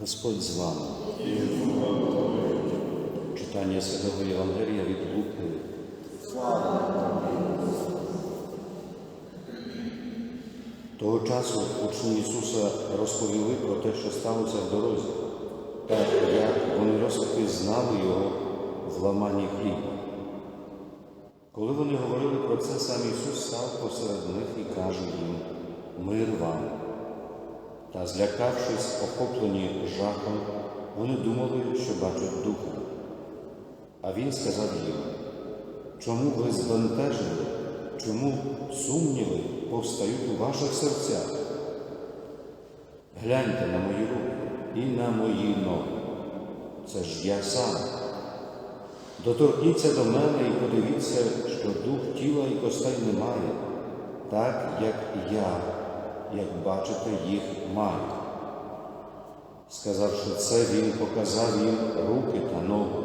Господь з вами. Читання Святого Євангелія від Луки. Того часу учні Ісуса розповіли про те, що сталося в дорозі, так як вони розпізнали його в ламанні хліба. Коли вони говорили про це, сам Ісус став посеред них і каже їм Мир вам. Та, злякавшись, охоплені жахом, вони думали, що бачать духа. А він сказав їм, чому ви збентежені, чому сумніви повстають у ваших серцях? Гляньте на мої руки і на мої ноги. Це ж я сам. Доторкніться до мене і подивіться, що дух тіла і костей немає, так як я, як бачите, їх маю. Сказавши це, він показав їм руки та ноги.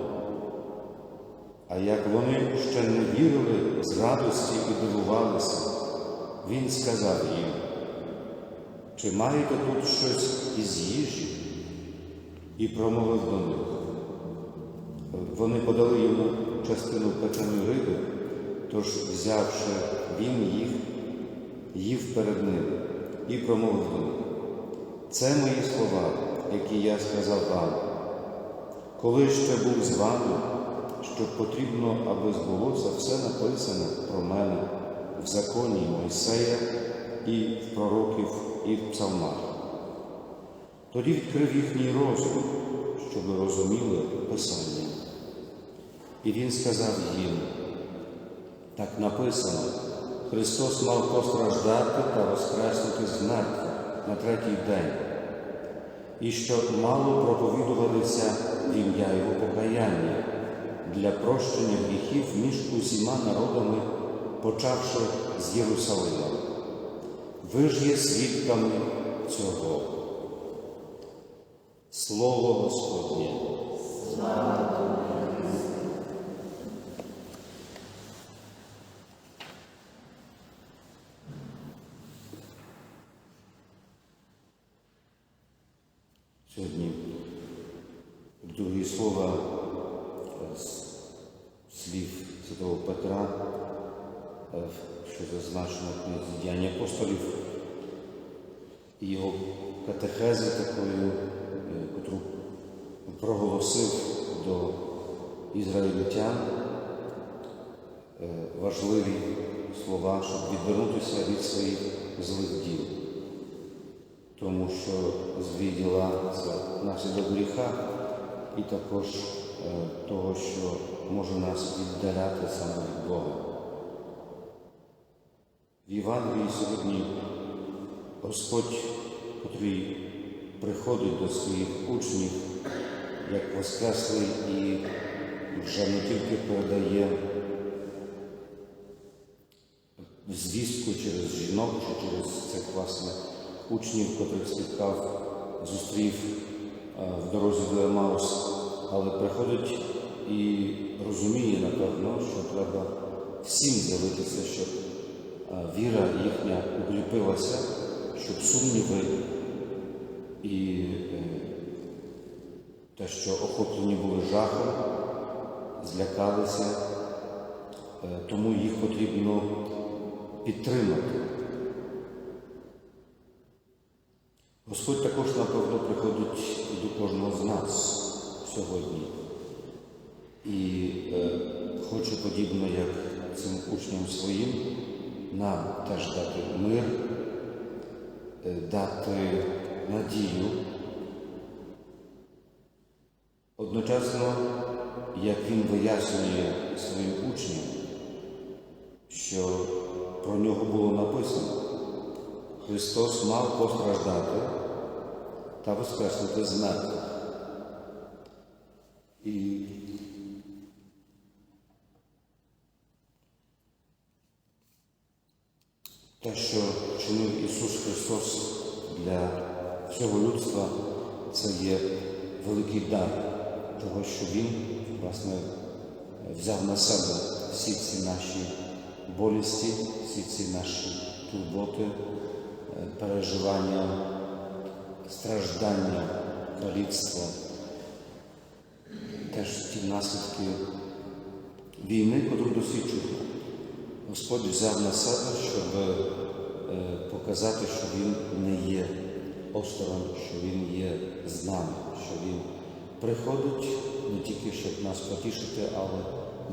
А як вони ще не вірили з радості і дивувалися, він сказав їм, чи маєте тут щось із їжі? І промовив до них. Вони подали йому частину печеної риби, тож, взявши він їх, їв перед ним і промовив. Це мої слова, які я сказав вам. Коли ще був з вами, що потрібно, аби збулося все написане про мене в законі Мойсея і в пророків, і в псалмах. Тоді відкрив їхній розум, щоб розуміли Писання. І він сказав їм, так написано, Христос мав постраждати та воскреснути з мертвих на третій день, і що мало проповідувалися ім'я Його покаяння для прощення гріхів між усіма народами, почавши з Єрусалима. Ви ж є свідками цього. Слово Господнє. Сьогодні другі слова з слів Святого Петра, е, що зазначено в книзі діяння апостолів, і його катехези такою, е, котру проголосив до ізраїльтян е, важливі слова, щоб відвернутися від своїх злих діл тому що злі діла це наслідок гріха і також е, того, що може нас віддаляти саме від Бога. В Євангелії сьогодні Господь, котрий приходить до своїх учнів, як Воскреслий і вже не тільки передає звістку через жінок чи через цих власне учнів, котрих спіткав, зустрів е, в дорозі до Емаус, але приходить і розуміє, напевно, що треба всім з'явитися, щоб е, віра їхня укріпилася, щоб сумніви і е, те, що охоплені були жахом, злякалися, тому їх потрібно підтримати. Господь також, напевно, приходить до кожного з нас сьогодні і е, хоче, подібно як цим учням своїм, нам теж дати мир, е, дати надію. Одночасно, як Він вияснює своїм учням, що про нього було написано. Христос мав постраждати та воскреснути з мертвих. І те, що чинив Ісус Христос для всього людства, це є великий дар того, що Він, власне, взяв на себе всі ці наші болісті, всі ці наші турботи, переживання, страждання каліцтво, теж ті наслідки війни, котру досвідчуємо. Господь взяв на себе, щоб е, показати, що Він не є осторонь, що Він є з нами, що Він приходить не тільки, щоб нас потішити, але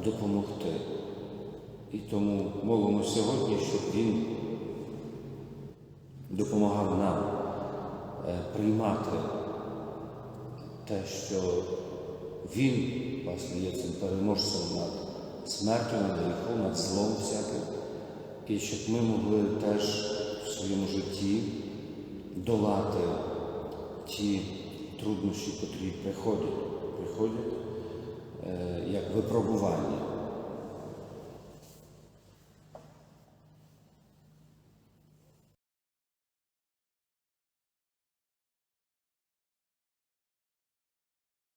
допомогти. І тому молимо сьогодні, щоб Він допомагав нам приймати те, що Він, власне, є цим переможцем над смертю, над гріхом, над злом всяким, і щоб ми могли теж в своєму житті долати ті труднощі, котрі приходять, приходять е, як випробування.